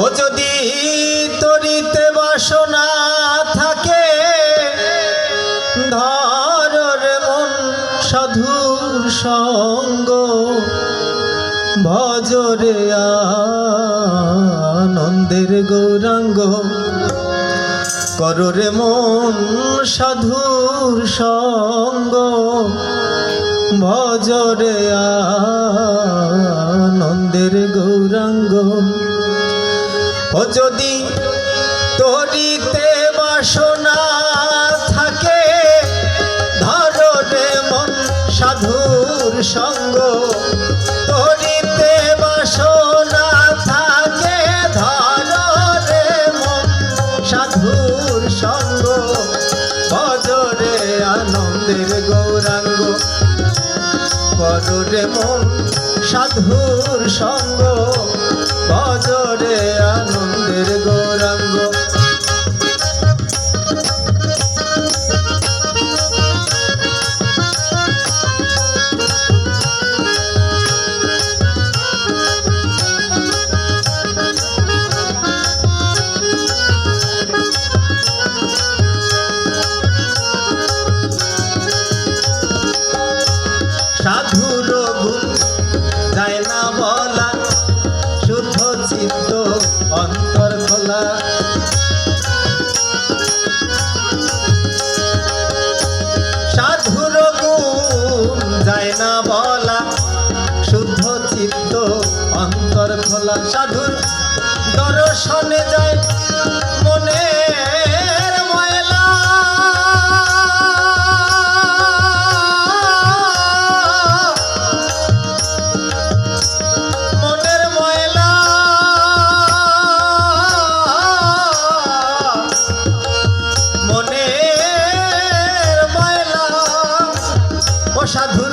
ও যদি তরিতে বাসনা থাকে ধর রে মন সাধুর সঙ্গ, ভজরে আনন্দের গৌরাঙ্গ। কররে মন সাধুর সঙ্গ, ভজরে আনন্দের গৌরাঙ্গ। ও যদি তরিতে বাসনা থাকে, ধরো রে মন সাধুর সঙ্গ। তরিতে বাসনা থাকে, ধরো রে মন সাধুর সঙ্গ। ভজরে আনন্দের গৌরাঙ্গ কররে মন সাধুর না বলা শুদ্ধ চিত্ত অন্তর খোলা সাধুর দর্শনে যায় ও সাধুর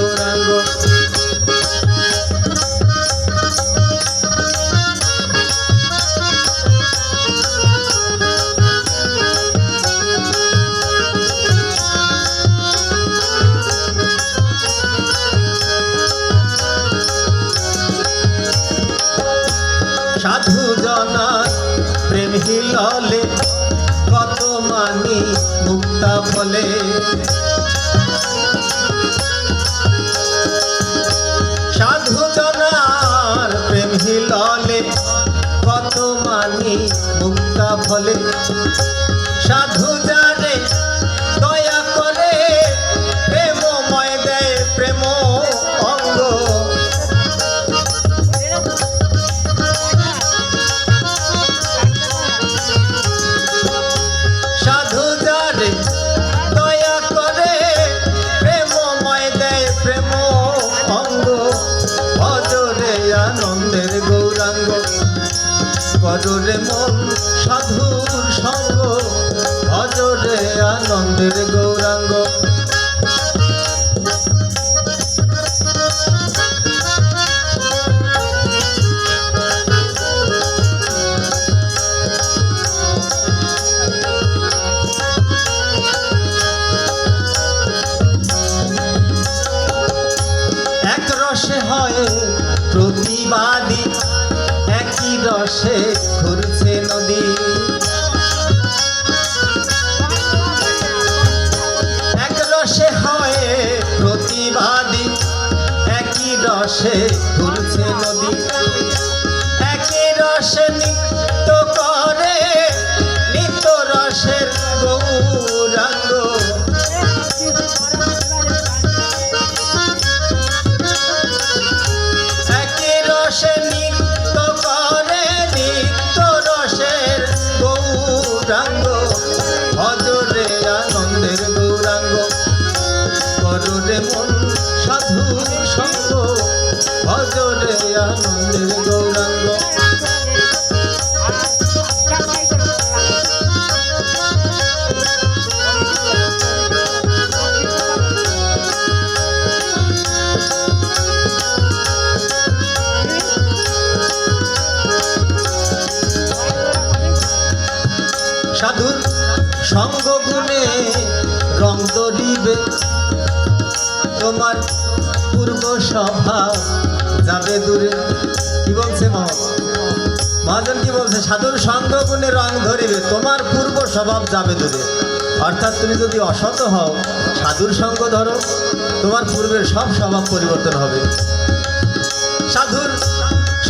মুক্তা বলে। সাধু জনার প্রেম হিললে কত মানি মুক্তা ফলে কররে মন সাধুর সঙ্গ ভজরে আনন্দের গৌরাঙ্গ। হয় প্রতিবাদী একই রসে রসে ঘুরছে নদী। একই রসে নিত্য সঙ্গ গুণে রং দরিবে তোমার পূর্ব স্বভাব যাবে দূরে। কি বলছে মহাজন? কি বলছে? সাধুর সঙ্গ গুণে রং ধরিবে, তোমার পূর্ব স্বভাব যাবে দূরে। অর্থাৎ তুমি যদি অসত হও, সাধুর সঙ্গ ধরো, তোমার পূর্বের সব স্বভাব পরিবর্তন হবে। সাধুর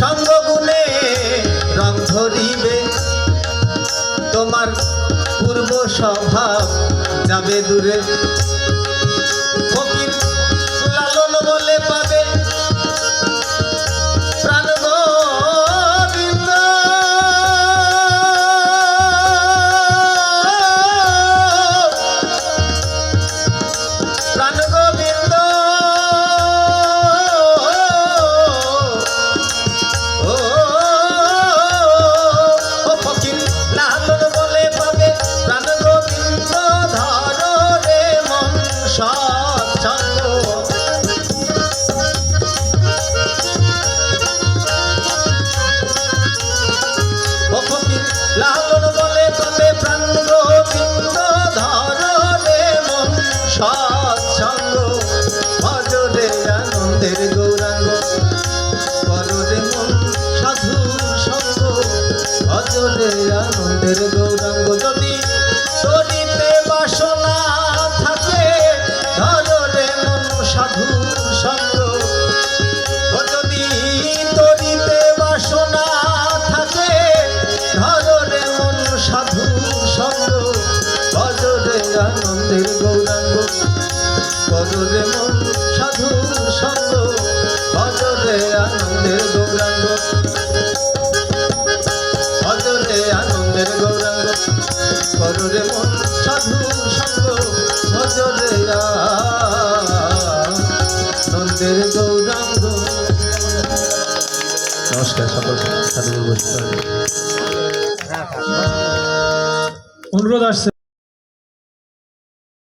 সঙ্গ গুণে রং ধরিবে, তোমার স্বভাব যাবে দূরে। আনন্দের গৌরাঙ্গ কররে মন সাধু সঙ্গ ভজরে আনন্দের গৌরাঙ্গ ভজরে আনন্দের গৌরাঙ্গ কররে মন সাধু সকল সাধু অনুরোধ আসছে।